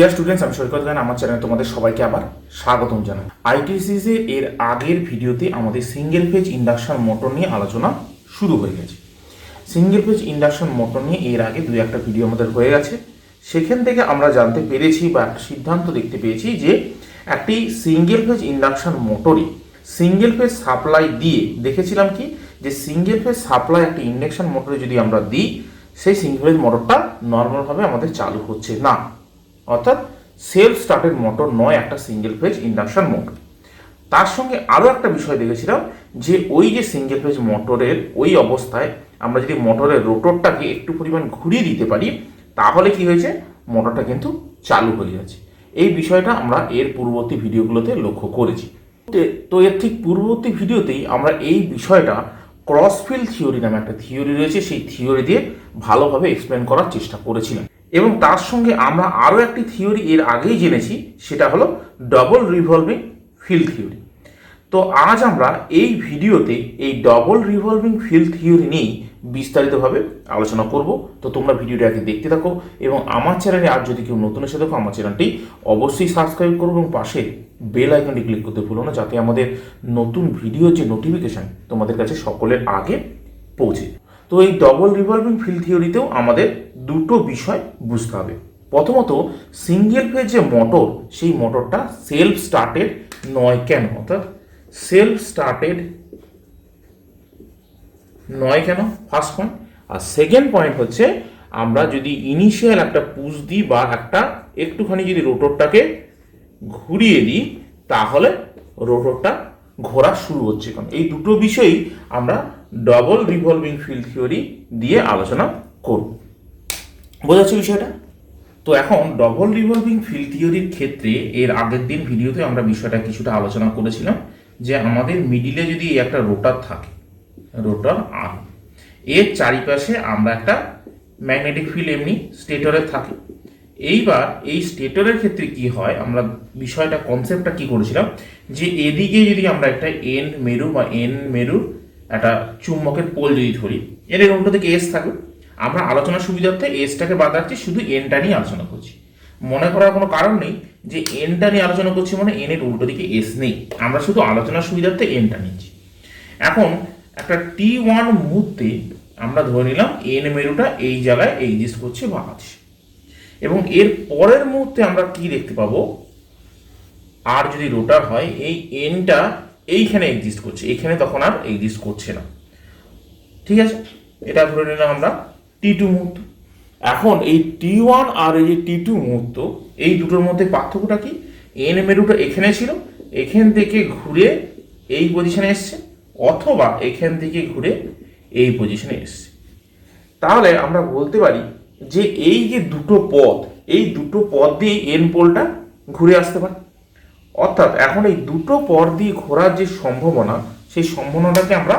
Dear students আমি সৈকত গান আমার চ্যানেলে তোমাদের সবাইকে আবার স্বাগতম জানাই। আইটিসিসে এর আগের ভিডিওতে আমাদের সিঙ্গেল ফেজ ইন্ডাকশন মোটর নিয়ে আলোচনা শুরু হয়ে গেছে। সিঙ্গেল ফেজ ইন্ডাকশন মোটর নিয়ে এর আগে দুই একটা ভিডিও আমাদের হয়ে গেছে। সেখান থেকে আমরা জানতে পেরেছি বা একটা সিদ্ধান্ত দেখতে পেয়েছি যে একটি সিঙ্গেল ফেজ ইন্ডাকশন মোটরই সিঙ্গেল ফেজ সাপ্লাই দিয়ে, দেখেছিলাম কি? যে সিঙ্গেল ফেজ সাপ্লাই একটি ইন্ডাকশন মোটরে যদি আমরা দিই, সেই সিঙ্গেল ফেজ মোটরটা নর্মালভাবে আমাদের চালু হচ্ছে না। অর্থাৎ সেলফ স্টার্টেড মোটর নয় একটা সিঙ্গেল ফেজ ইন্ডাকশন মোটর তার সঙ্গে আরও একটা বিষয় দেখেছিলাম যে ওই যে সিঙ্গেল ফেজ মোটরের ওই অবস্থায় আমরা যদি মোটরের রোটরটাকে একটু পরিমাণ ঘুরিয়ে দিতে পারি, তাহলে কি হয়েছে? মোটরটা কিন্তু চালু হয়ে যাচ্ছে। এই বিষয়টা আমরা এর পূর্ববর্তী ভিডিওগুলোতে লক্ষ্য করেছি। তো এর ঠিক পূর্ববর্তী ভিডিওতেই আমরা এই বিষয়টা ক্রসফিল থিওরি নামে একটা থিওরি রয়েছে, সেই থিওরি দিয়ে ভালোভাবে এক্সপ্লেন করার চেষ্টা করেছিলাম। এবং তার সঙ্গে আমরা আরও একটি থিওরি এর আগেই জেনেছি, সেটা হলো ডবল রিভলভিং ফিল্ড থিওরি তো আজ আমরা এই ভিডিওতে এই ডবল রিভলভিং ফিল্ড থিওরি নিয়েই বিস্তারিতভাবে আলোচনা করব। তো তোমরা ভিডিওটি আগে দেখতে থাকো এবং আমার চ্যানেলে আর যদি কেউ নতুন এসে দেখো, আমার চ্যানেলটি অবশ্যই সাবস্ক্রাইব করো এবং পাশে বেল আইকনটি ক্লিক করতে ভুলো না, যাতে আমাদের নতুন ভিডিওর যে নোটিফিকেশান তোমাদের কাছে সকলের আগে পৌঁছে। তো এই ডবল রিভলভিং ফিল্ড থিওরিতেও আমাদের দুটো বিষয় বুঝতে হবে। প্রথমত সিঙ্গেল ফেজ যে মোটর সেই মোটরটা সেলফ স্টার্টেড নয় কেন? অর্থাৎ সেলফ স্টার্টেড নয় কেন? ফার্স্ট পয়েন্ট আর সেকেন্ড পয়েন্ট হচ্ছে, আমরা যদি ইনিশিয়াল একটা পুশ দিই বা একটা একটুখানি যদি রোটরটাকে ঘুরিয়ে দিই, তাহলে রোটরটা ঘোরা শুরু হচ্ছে কারণ এই দুটো বিষয়ই আমরা ডবল রিভলভিং ফিল্ড থিওরি দিয়ে আলোচনা করব। বোঝা যাচ্ছে বিষয়টা? তো এখন ডবল রিভলভিং ফিল্ড থিওরির ক্ষেত্রে এর আগের দিন ভিডিওতে আমরা বিষয়টা কিছুটা আলোচনা করেছিলাম যে আমাদের মিডিলে যদি একটা রোটার থাকে রোটার আর এর চারিপাশে আমরা একটা ম্যাগনেটিক ফিল্ড এমনি স্টেটরে থাকে। এইবার এই স্টেটরের ক্ষেত্রে কি হয়, আমরা বিষয়টা কনসেপ্টটা কি করেছিলাম? যে এদিকে যদি আমরা একটা এন মেরু বা এন মেরুর একটা চুম্বকের পোল যদি ধরি, এর এর উল্টো থেকে এস থাকবে। আমরা আলোচনার সুবিধার্থে এসটাকে বাদ রাখছি, শুধু এনটা নিয়ে আলোচনা করছি। মনে করার কোনো কারণ নেই যে এনটা নিয়ে আলোচনা করছি মানে এন এর উল্টো দিকে এস নেই। আমরা শুধু আলোচনার সুবিধার্থে এনটা নিচ্ছি। এখন একটা টি ওয়ান মুহূর্তে আমরা ধরে নিলাম এন মেরুটা এই জায়গায় এক্সিস্ট করছে বা আছে এবং এর পরের মুহূর্তে আমরা কি দেখতে পাবো? আর যদি রোটার হয়, এই এনটা এইখানে এক্সিস্ট করছে। এখানে তখন আর এক্সিস্ট করছে না। ঠিক আছে? এটা ধরে নিলাম আমরা টি টু মুহূর্ত। এখন এই টি ওয়ান আর এই যে টি টু মুহূর্ত, এই দুটোর মধ্যে পার্থক্যটা কি? এন মেরুটা এখানে ছিল, এখান থেকে ঘুরে এই পজিশনে এসছে, অথবা এখান থেকে ঘুরে এই পজিশনে এসছে। তাহলে আমরা বলতে পারি যে এই যে দুটো পথ, এই দুটো পথ দিয়ে এন পোলটা ঘুরে আসতে পারে। অর্থাৎ এখন এই দুটো পথ দিয়ে ঘোরার যে সম্ভাবনা, সেই সম্ভাবনাটাকে আমরা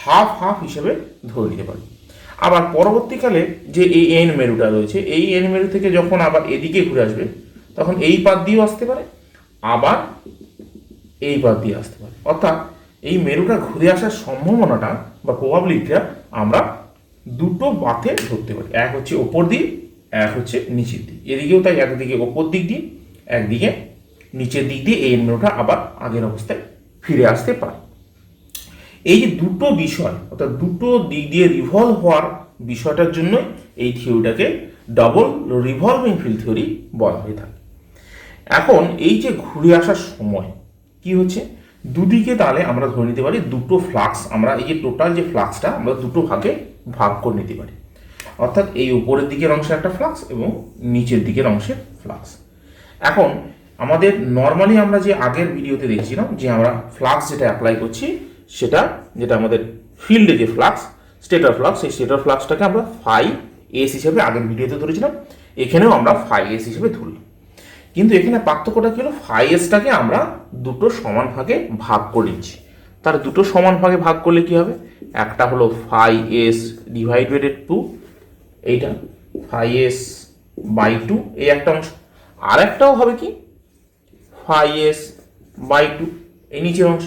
হাফ হাফ হিসেবে ধরে নিতে পারি। আবার পরবর্তীকালে যে এই এন মেরুটা রয়েছে, এই এন মেরু থেকে যখন আবার এদিকে ঘুরে আসবে, তখন এই পাত দিয়েও আসতে পারে, আবার এই পাত দিয়ে আসতে পারে। অর্থাৎ এই মেরুটা ঘুরে আসার সম্ভাবনাটা বা প্রবাবিলিটিটা আমরা দুটো পাথে ধরতে পারি। এক হচ্ছে ওপর দিক, এক হচ্ছে নিচের দিক। এদিকেও তাই একদিকে ওপর দিক দিয়ে, একদিকে নিচের দিক দিয়ে এই মেরুটা আবার আগের অবস্থায় ফিরে আসতে পারে। এই যে দুটো বিষয়, অর্থাৎ দুটো দিক দিয়ে রিভলভ হওয়ার বিষয়টার জন্য এই থিওরিটাকে ডবল রিভলভিং ফিল্ড থিওরি বলা হয়ে থাকে। এখন এই যে ঘুরে আসার সময়, কি হচ্ছে? দুদিকে তাহলে আমরা ধরে নিতে পারি দুটো ফ্লাক্স আমরা এই যে টোটাল যে ফ্লাক্সটা আমরা দুটো ভাগে ভাগ করে নিতে পারি। অর্থাৎ এই উপরের দিকের অংশে একটা ফ্লাক্স এবং নিচের দিকের অংশের ফ্লাক্স এখন আমাদের নর্মালি আমরা যে আগের ভিডিওতে দেখছিলাম যে আমরা ফ্লাক্স যেটা অ্যাপ্লাই করছি সেটা, যেটা আমাদের ফিল্ডে যে ফ্লাক্স স্টেটার ফ্লাক্স সেই স্টেটার ফ্লাক্সটাকে আমরা ফাই এস হিসেবে আগের ভিডিওতে ধরেছিলাম, এখানেও আমরা ফাই এস হিসেবে ধরলাম। কিন্তু এখানে পার্থক্যটা কি হলো? ফাই এসটাকে আমরা দুটো সমান ভাগে ভাগ করে নিচ্ছি। তার দুটো সমান ভাগে ভাগ করলে কি হবে? একটা হলো ফাই এস ডিভাইডেড টু এইটা ফাই এস বাই টু এই একটা অংশ। আর একটাও হবে কি? ফাই এস বাই টু এই নিচের অংশ।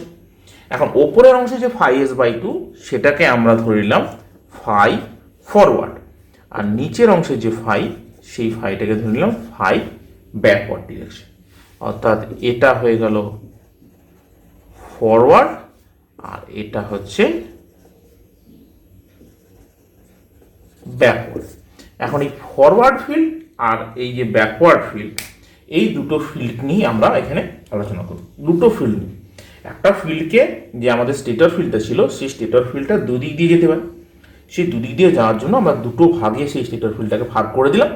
এখন ওপরের অংশে যে ফাই এস বাই টু সেটাকে আমরা ধরে নিলাম ফাই ফরওয়ার্ড আর নিচের অংশে যে ফাই সেই ফাইটাকে ধরে নিলাম ফাই ব্যাকওয়ার্ড ডিরেকশন অর্থাৎ এটা হয়ে গেল ফরওয়ার্ড আর এটা হচ্ছে ব্যাকওয়ার্ড এখন এই ফরওয়ার্ড ফিল্ড আর এই যে ব্যাকওয়ার্ড ফিল্ড এই দুটো ফিল্ড নিয়ে আমরা এখানে আলোচনা করব। দুটো ফিল্ড নিয়ে। একটা ফিল্ডকে যে আমাদের স্টেটর ফিল্ডটা ছিল, সেই স্টেটর ফিল্ডটা দুদিক দিয়ে যেতে পারে। সেই দুদিক দিয়ে যাওয়ার জন্য আমরা দুটো ভাগে সেই স্টেটর ফিল্ডটাকে ভাগ করে দিলাম।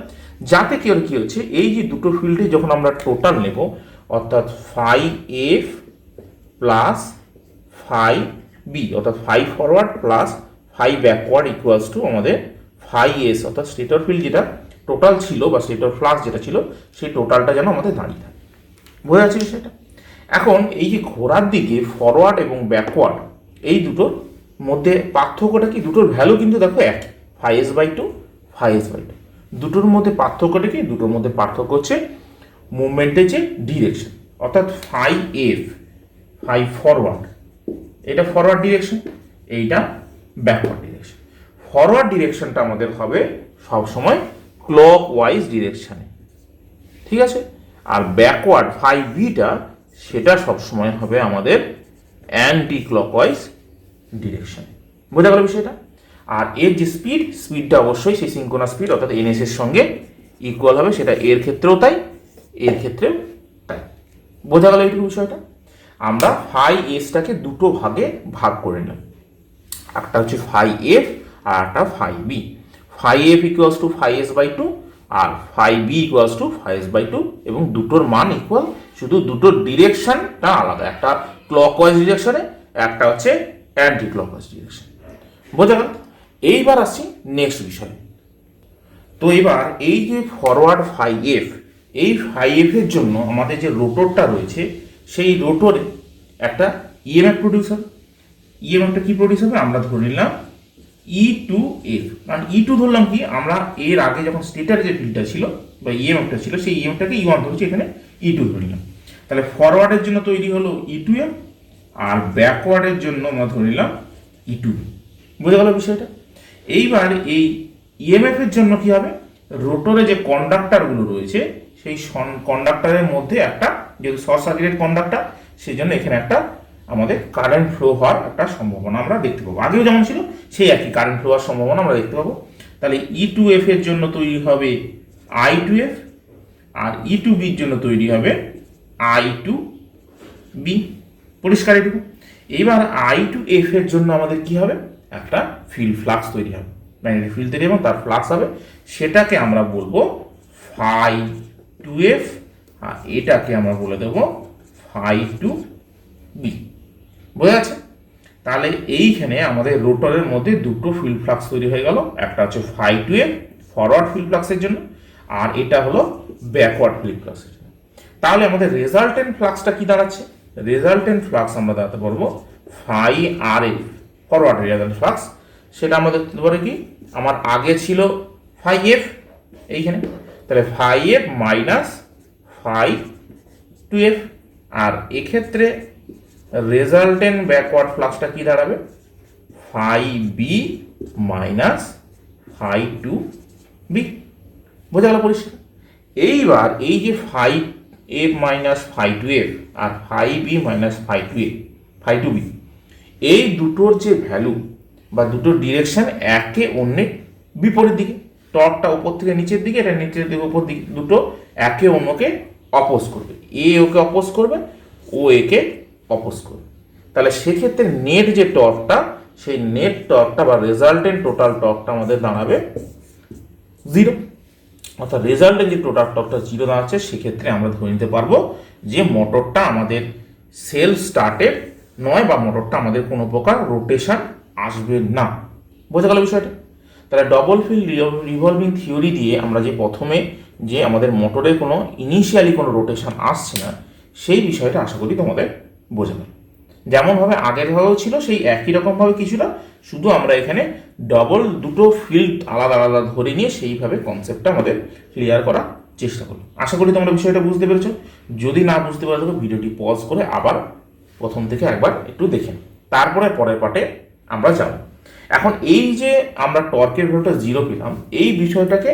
যাতে কি কি হচ্ছে, এই যে দুটো ফিল্ডে যখন আমরা টোটাল নেব, অর্থাৎ phi F plus phi B অর্থাৎ phi forward plus phi backward equals to আমাদের ফাই এস অর্থাৎ স্টেটর ফিল্ড যেটা টোটাল ছিল বা স্টেটর ফ্লাক্স যেটা ছিল, সেই টোটালটা যেন আমাদের দাঁড়িয়ে থাকে। বোঝা যাচ্ছে সেটা এখন এই যে ঘোরার দিকে ফরওয়ার্ড এবং ব্যাকওয়ার্ড এই দুটোর মধ্যে পার্থক্যটা কি? দুটোর ভ্যালু কিন্তু দেখো এক phi S by two phi S by two দুটোর মধ্যে পার্থক্যটা কি? দুটোর মধ্যে পার্থক্য হচ্ছে মুভমেন্টের যে ডিরেকশন অর্থাৎ ফাই এফ ফাই ফরওয়ার্ড এটা ফরওয়ার্ড ডিরেকশন এইটা ব্যাকওয়ার্ড ডিরেকশন ফরওয়ার্ড ডিরেকশনটা আমাদের হবে সবসময় ক্লক ওয়াইজ ডিরেকশানে ঠিক আছে? আর ব্যাকওয়ার্ড ফাইভ বিটা সেটা সবসময় হবে আমাদের অ্যান্টি ক্লকওয়াইজ ডিরেকশনে বোঝা গেল বিষয়টা? আর এর যে স্পিড স্পিডটা অবশ্যই সেই সিঙ্কোনা স্পিড অর্থাৎ এনএস এর সঙ্গে ইকুয়াল হবে, সেটা এর ক্ষেত্রেও তাই, এর ক্ষেত্রেও তাই। বোঝা গেল এইটুকু বিষয়টা? আমরা ফাই এসটাকে দুটো ভাগে ভাগ করে নিলাম। একটা হচ্ছে ফাই এফ আর একটা phi B phi F equals to phi S by two R phi B equals to phi S by two এবং দুটোর মান ইকুয়াল শুধু দুটোর ডিরেকশনটা আলাদা। একটা ক্লক ক্লকওয়াইজ ডিরেকশনে একটা হচ্ছে অ্যান্টি ক্লকওয়াইজ ডিরেকশন বোঝা গেল? এইবার আসছি নেক্সট বিষয়। তো এবার এই যে ফরওয়ার্ড ফাই এফ এই ফাই এফ এর জন্য আমাদের যে রোটরটা রয়েছে, সেই রোটরে একটা ইএমএফ প্রডিউস হবে ইএমএফটা কি প্রডিউস হবে আমরা ধরে নিলাম ই টু এফ মানে ই টু ধরলাম কি, আমরা এর আগে যখন স্টেটার যে ফিল্ডটা ছিল, বা ইএমএফটা ছিল, সেই ইএমএফটাকে ই ওয়ান ধরেছি, এখানে ই টু ধরে নিলাম। তাহলে ফরওয়ার্ডের জন্য তৈরি হলো ই টু এফ আর ব্যাকওয়ার্ডের জন্য আমরা ধরে নিলাম ই টু বুঝে গেল বিষয়টা? এইবার এই ইএমএফ এর জন্য কি হবে? রোটরে যে কন্ডাক্টরগুলো রয়েছে, সেই কন্ডাক্টরের মধ্যে একটা যেহেতু শর্ট সার্কিটেড কন্ডাক্টর সেই জন্য এখানে একটা আমাদের কারেন্ট ফ্লো হওয়ার একটা সম্ভাবনা আমরা দেখতে পাবো। আগেও যেমন ছিল, সেই একই কারেন্ট ফ্লো হওয়ার সম্ভাবনা আমরা দেখতে পাবো। তাহলে ই টু এফ এর জন্য তৈরি হবে আই টু এফ আর ই টু বির জন্য তৈরি হবে আই টু বি পরিষ্কার এটুকু। এইবার আই টু এফ এর জন্য আমাদের কি হবে? একটা ফিল্ড ফ্লাক্স তৈরি হবে। ম্যাগনেটিক ফিল্ড তৈরি এবং তার ফ্লাক্স হবে। সেটাকে আমরা বলব ফাই টু এফ আর এটাকে আমরা বলে দেবো ফাই টু বি বোঝা যাচ্ছে? তাহলে এইখানে আমাদের রোটরের মধ্যে দুটো ফিল্ড ফ্লাক্স তৈরি হয়ে গেল। একটা হচ্ছে phi two F forward field ফ্লাক্সের জন্য, আর এটা হলো ব্যাকওয়ার্ড ফিল্ড ফ্লাক্সের জন্য। তাহলে আমাদের রেজাল্টেন্ট ফ্লাক্সটা কি দাঁড়াচ্ছে? রেজাল্টেন্ট ফ্লাক্স আমরা দাঁড়াতে পারব phi R F forward resultant flux সেটা আমাদের পারে কি? আমার আগে ছিল ফাই এফ এইখানে। তাহলে phi F minus phi two F আর এক্ষেত্রে রেজাল্টেন্ট ব্যাকওয়ার্ড ফ্লাক্সটা কি দাঁড়াবে? Phi B minus phi two B বোঝা গেল পরিষ্কার? এইবার এই যে phi F minus phi two F আর phi B minus phi two F phi two B এই দুটোর যে ভ্যালু বা দুটোর ডিরেকশন একে অন্যের বিপরীত দিকে টপটা উপর থেকে নিচের দিকে, এটা নিচের দিকে উপর দিকে দুটো একে অন্যকে অপোজ করবে। এ ওকে অপোজ করবে ও একে অপোজ করবে। তাহলে সেক্ষেত্রে নেট যে টর্কটা সেই নেট টর্কটা বা রেজাল্টেন্ট টোটাল টর্কটা আমাদের দাঁড়াবে জিরো অর্থাৎ রেজাল্টে যে টোটাল টর্কটা জিরো দাঁড়াচ্ছে, সেক্ষেত্রে আমরা ধরে নিতে পারব যে মোটরটা আমাদের সেল স্টার্টেড নয় বা মোটরটা আমাদের কোনো প্রকার রোটেশন আসবে না। বোঝা গেল বিষয়টা? তাহলে ডবল ফিল্ড রিভলভিং থিওরি দিয়ে আমরা যে প্রথমে যে আমাদের মোটরের কোনো ইনিশিয়ালি কোনো রোটেশন আসছে না, সেই বিষয়টা আশা করি তোমাদের বোঝা গেল যেমনভাবে আগের ভাবেও ছিল, সেই একই রকমভাবে কিছুটা শুধু আমরা এখানে ডবল দুটো ফিল্ড আলাদা আলাদা ধরে নিয়ে সেইভাবে কনসেপ্টটা আমাদের ক্লিয়ার করার চেষ্টা করি আশা করি তোমরা বিষয়টা বুঝতে পেরেছ। যদি না বুঝতে পারো তবে ভিডিওটি পজ করে আবার প্রথম থেকে একবার একটু দেখে নাও। তারপরে পরের পাটে আমরা যাব। এখন এই যে আমরা টর্কের ভ্যালুটা জিরো পেলাম, এই বিষয়টাকে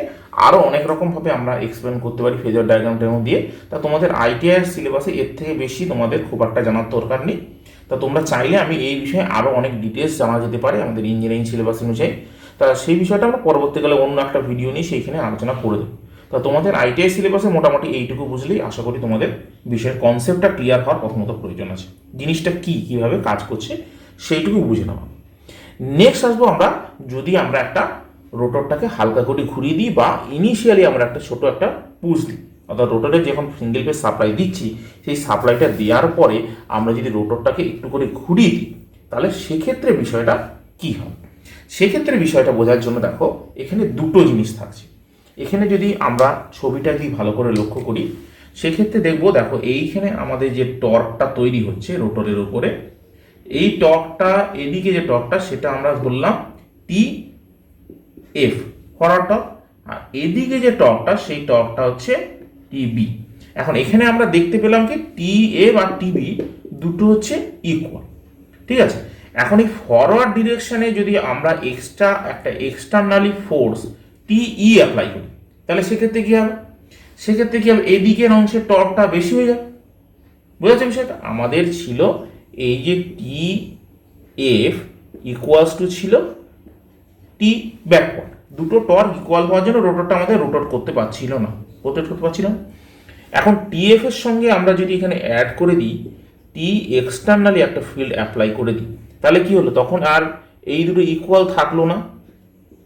আরও অনেক রকমভাবে আমরা এক্সপ্লেন করতে পারি ফেজার ডায়াগ্রাম টেমো দিয়ে। তা তোমাদের আইটিআই সিলেবাসে এর থেকে বেশি তোমাদের খুব একটা জানার দরকার নেই। তা তোমরা চাইলে আমি এই বিষয়ে আরও অনেক ডিটেলস জানা যেতে পারে আমাদের ইঞ্জিনিয়ারিং সিলেবাস অনুযায়ী। তা সেই বিষয়টা আমরা পরবর্তীকালে অন্য একটা ভিডিও নিয়ে সেইখানে আলোচনা করে দেবো। তা তোমাদের আইটিআই সিলেবাসে মোটামুটি এইটুকু বুঝলেই আশা করি তোমাদের বিষয়ের কনসেপ্টটা ক্লিয়ার হওয়ার প্রথমত প্রয়োজন আছে। জিনিসটা কি, কীভাবে কাজ করছে, সেইটুকু বুঝে নেওয়া। নেক্সট আসব আমরা, যদি আমরা একটা রোটরটাকে হালকা করে ঘুরিয়ে দিই বা ইনিশিয়ালি আমরা একটা ছোট একটা পুশ দিই। অর্থাৎ রোটরে যখন সিঙ্গেল পেজ সাপ্লাই দিচ্ছি, সেই সাপ্লাইটা দেওয়ার পরে আমরা যদি রোটরটাকে একটু করে ঘুরিয়ে দিই, তাহলে সেক্ষেত্রে বিষয়টা কি হবে? সেক্ষেত্রে বিষয়টা বোঝার জন্য দেখো, এখানে দুটো জিনিস থাকছে। এখানে যদি আমরা ছবিটা যদি ভালো করে লক্ষ্য করি, সেক্ষেত্রে দেখব, দেখো এইখানে আমাদের যে টর্কটা তৈরি হচ্ছে রোটরের উপরে, এই টর্কটা, এদিকে যে টর্কটা, সেটা আমরা ধরলাম টি এফ ফরওয়ার্ড টর্ক আর এদিকে যে টর্কটা সেই টর্কটা হচ্ছে টিবি এখন এখানে আমরা দেখতে পেলাম কি টি এফ আর টিবি দুটো হচ্ছে ইকুয়াল ঠিক আছে? এখন এই ফরওয়ার্ড ডিরেকশনে যদি আমরা এক্সট্রা একটা এক্সটার্নালি ফোর্স টিই অ্যাপ্লাই করি, তাহলে সেক্ষেত্রে কী হবে? সেক্ষেত্রে কী হবে? এদিকের অংশের টর্কটা বেশি হয়ে যাবে। বুঝেছে বিষয়টা? আমাদের ছিল এই যে টি এফ ইকুয়ালস টু ছিল টি ব্যাকওয়ার্ড। দুটো টর্ক ইকুয়াল হওয়ার জন্য রোটরটা আমাদের রোটর করতে পারছিল না। রোটেট করতে পারছিল না। এখন টিএফ এর সঙ্গে আমরা যদি এখানে অ্যাড করে দিই টি এক্সটার্নালি একটা ফিল্ড অ্যাপ্লাই করে দিই, তাহলে কি হলো? তখন আর এই দুটো ইকুয়াল থাকল না।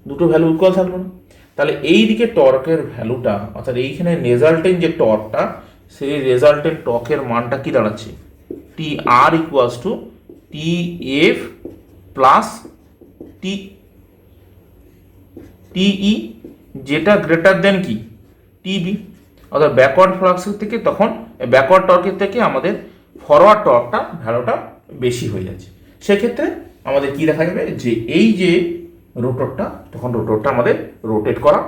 দুটো ভ্যালু ইকুয়াল থাকল না। তাহলে এই দিকে টর্কের ভ্যালুটা অর্থাৎ এইখানে রেজাল্টেন্ট যে টর্কটা, সেই রেজাল্টেন্ট টর্কের মানটা কি দাঁড়াচ্ছে? T R equals to T F plus T T E যেটা গ্রেটার দেন কি? টিবি অর্থাৎ ব্যাকওয়ার্ড ফ্লাক্সের থেকে তখন ব্যাকওয়ার্ড টর্কের থেকে আমাদের ফরওয়ার্ড টর্কটা ভ্যালুটা বেশি হয়ে যাচ্ছে। সেক্ষেত্রে আমাদের কি দেখা যাবে? যে এই যে রোটরটা তখন রোটরটা আমাদের রোটেট করা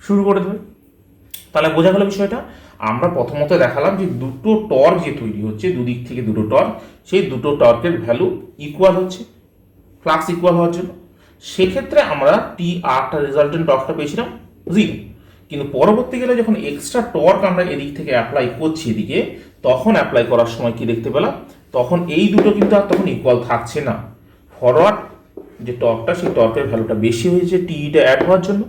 শুরু করে দেবে। তাহলে বোঝা গেল বিষয়টা? আমরা প্রথমত দেখালাম যে দুটো টর্ক যে তৈরি হচ্ছে, দুদিক থেকে দুটো টর্ক সেই দুটো টর্কের ভ্যালু ইকুয়াল হচ্ছে ফ্লাক্স ইকুয়াল হওয়ার জন্য। সেক্ষেত্রে আমরা টি আরটা রেজাল্টেন্ট টর্কটা পেয়েছিলাম জিরো কিন্তু পরবর্তীকালে যখন এক্সট্রা টর্ক আমরা এদিক থেকে অ্যাপ্লাই করছি এদিকে, তখন অ্যাপ্লাই করার সময় কি দেখতে পেলাম? তখন এই দুটো কিন্তু আর তখন ইকুয়াল থাকছে না। ফরওয়ার্ড যে টর্কটা সেই টর্কের ভ্যালুটা বেশি হয়েছে টিইটা অ্যাড হওয়ার জন্য।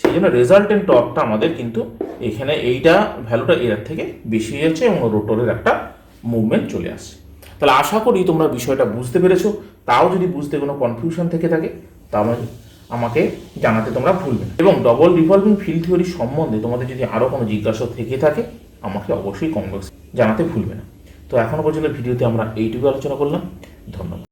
সেই জন্য রেজাল্টেন্ট টর্কটা আমাদের কিন্তু এখানে এইটা ভ্যালুটা এর থেকে বেশি হয়ে যাচ্ছে এবং রোটরের একটা মুভমেন্ট চলে আসছে। তাহলে আশা করি তোমরা বিষয়টা বুঝতে পেরেছ। তাও যদি বুঝতে কোনো কনফিউশন থেকে থাকে তাহলে আমাকে জানাতে তোমরা ভুলবে না। এবং ডবল রিভলভিং ফিল থিওরি সম্বন্ধে তোমাদের যদি আরও কোনো জিজ্ঞাসা থেকে থাকে, আমাকে অবশ্যই কমবক্স জানাতে ভুলবে না। তো এখনও পর্যন্ত ভিডিওতে আমরা এইটুকু আলোচনা করলাম। ধন্যবাদ।